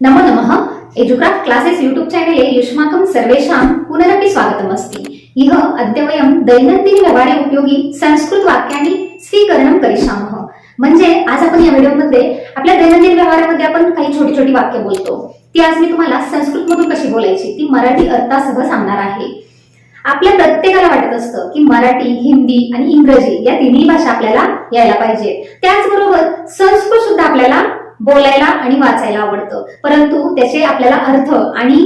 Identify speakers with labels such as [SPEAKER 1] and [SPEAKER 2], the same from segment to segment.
[SPEAKER 1] नमो नमः. एजुक्राफ्ट classes YouTube चॅनेले युष्माकं सर्वेषां पुनरपि स्वागतमस्ति. इह अद्य वयं दैनंदिन व्यवहारे उपयोगी संस्कृत वाक्यानि स्वीकरणं करिष्यामः. म्हणजे आज आपण या व्हिडिओमध्ये आपल्या दैनंदिन व्यवहारामध्ये आपण काही छोटी छोटी वाक्य बोलतो. ती आज मी तुम्हाला संस्कृत मधून कशी बोलायची ती मराठी अर्थासह सांगणार आहे. आपल्या प्रत्येकाला वाटत असतं की मराठी हिंदी आणि इंग्रजी या तिन्ही भाषा आपल्याला यायला पाहिजे त्याचबरोबर संस्कृत सुद्धा आपल्याला बोलायला आणि वाचायला आवडतं. परंतु त्याचे आपल्याला अर्थ आणि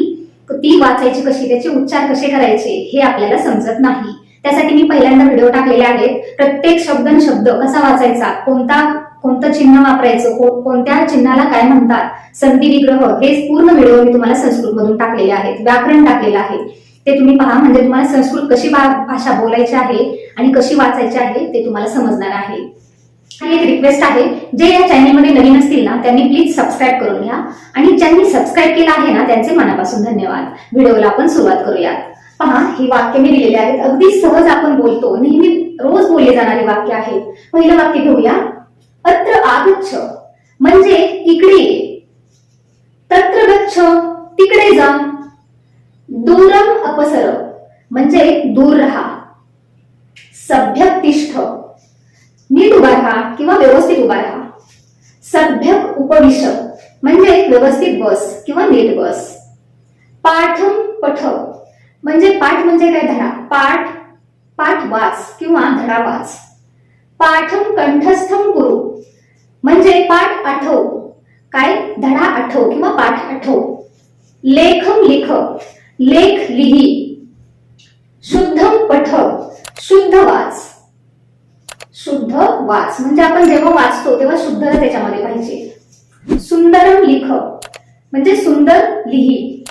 [SPEAKER 1] ती वाचायची कशी त्याचे उच्चार कसे करायचे हे आपल्याला समजत नाही. त्यासाठी मी पहिल्यांदा व्हिडिओ टाकलेले आहेत. प्रत्येक शब्द शब्द कसा वाचायचा कोणता कोणतं चिन्ह वापरायचं कोणत्या चिन्हाला काय म्हणतात संधी विग्रह हे पूर्ण व्हिडिओ मी तुम्हाला संस्कृत मधून टाकलेले आहेत. व्याकरण टाकलेलं आहे. ते तुम्ही पहा म्हणजे तुम्हाला संस्कृत कशी भाषा बोलायची आहे आणि कशी वाचायची आहे ते तुम्हाला समजणार आहे. आणि एक रिक्वेस्ट आहे जे या चॅनलमध्ये नवीन असतील ना त्यांनी प्लीज सबस्क्राईब करून घ्या. आणि ज्यांनी सबस्क्राईब केलं आहे ना त्यांचे मनापासून धन्यवाद. व्हिडिओला आपण सुरुवात करूयात. पहा ही वाक्य मी दिलेली आहेत. अगदी सहज आपण बोलतो. नेहमी रोज बोलले जाणारे वाक्य आहेत पहिलं वाक्य घेऊया. अत्र आगच्छ. म्हणजे इकडे तत्र गच्छ. तिकडे जा. दूरम अपसर. म्हणजे दूर राहा. सभ्यतिष्ठ. राहा किंवा व्यवस्थित उभा राहा. सभ्य उपविश म्हणजे व्यवस्थित बस किंवा नीट बस. पाठम पठ म्हणजे पाठ म्हणजे काय धडा? पाठ पाठ वाच किंवा धडा वाच. पाठम कंठस्थम गुरु म्हणजे पाठ आठव काय? धडा आठव किंवा पाठ आठव. लेखम लिख लेख लिही. शुद्धम पठ शुद्ध वाच. शुद्ध वाच. म्हणजे आपण जेव्हा वाचतो तेव्हा शुद्धता त्याच्यामध्ये पाहिजे. सुंदरम लिख. म्हणजे सुंदर लिही.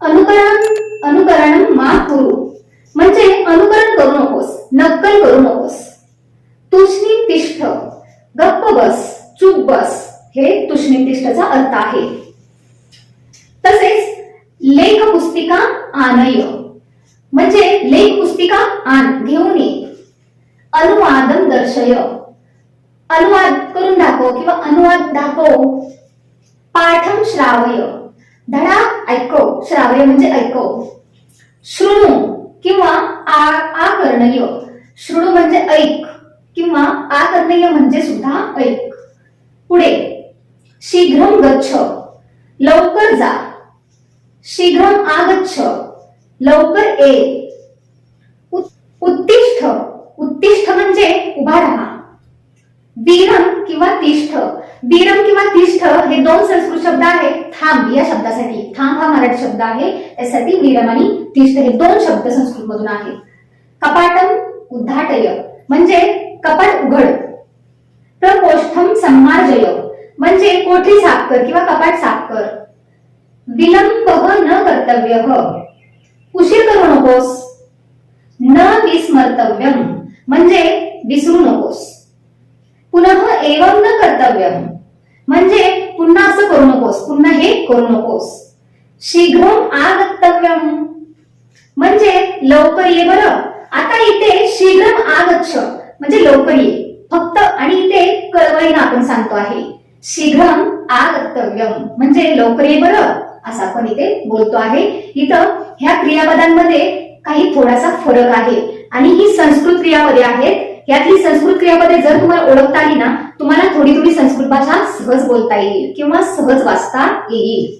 [SPEAKER 1] अनुकरण अनुकरण मा करू. म्हणजे अनुकरण करू नकोस नक्कल करू नकोस. तुष्णी तिष्ठ. गप्प बस चूप बस. हे तुष्णितिष्ठचा अर्थ आहे. तसेच लेख पुस्तिका आनय. म्हणजे लेख पुस्तिका आण घेऊन ये. अनुवादम दर्शय। अनुवाद करून दाखव किंवा अनुवाद दाखव. पाठम श्रावय। धडा ऐकव श्रावय म्हणजे ऐकव शृणू किंवा आ आकर्णय. शृणू म्हणजे ऐक किंवा आकर्णय म्हणजे सुद्धा ऐक. पुढे शीघ्रम गच्छ. लवकर जा. शीघ्रम आगच्छ. लवकर ये. उत्तिष्ठ. उत्तिष्ठ म्हणजे उभा राहा. वीरम किंवा तिष्ठ. वीरम किंवा तिष्ठ हे दोन संस्कृत शब्द आहेत. थांब या शब्दासाठी. थांब हा मराठी शब्द आहे. त्यासाठी बीरम आणि तिष्ठ हे दोन शब्द संस्कृत मधून आहेत. कपाटम उद्घाटय. म्हणजे कपाट उघड. प्रकोष्ठम संमार्जय म्हणजे कोठी साफ कर किंवा कपाट साफ कर विलंब न कर्तव्य. उशीर करू नकोस. न विस्मर्तव्यम. म्हणजे विसरू नकोस. पुन्हा एवं न कर्तव्य म्हणजे पुन्हा असं करू नकोस पुन्हा हे करू नकोस. शीघ्र आगतव्य म्हणजे लवकर ये बरं. आता इथे शीघ्रम आगच्छ. म्हणजे लवकर ये. फक्त आणि इथे कळवळीनं आपण सांगतो आहे. शीघ्रम आगतव्य म्हणजे लवकर ये बरं. असं आपण इथे बोलतो आहे. इथं ह्या क्रियापदांमध्ये काही थोडासा फरक आहे. आणि ही संस्कृत क्रियापदे आहेत. यातली संस्कृत क्रियापदे जर तुम्हाला ओळखता आली ना तुम्हाला थोडी थोडी संस्कृत भाषा सहज बोलता येईल किंवा सहज वाचता येईल.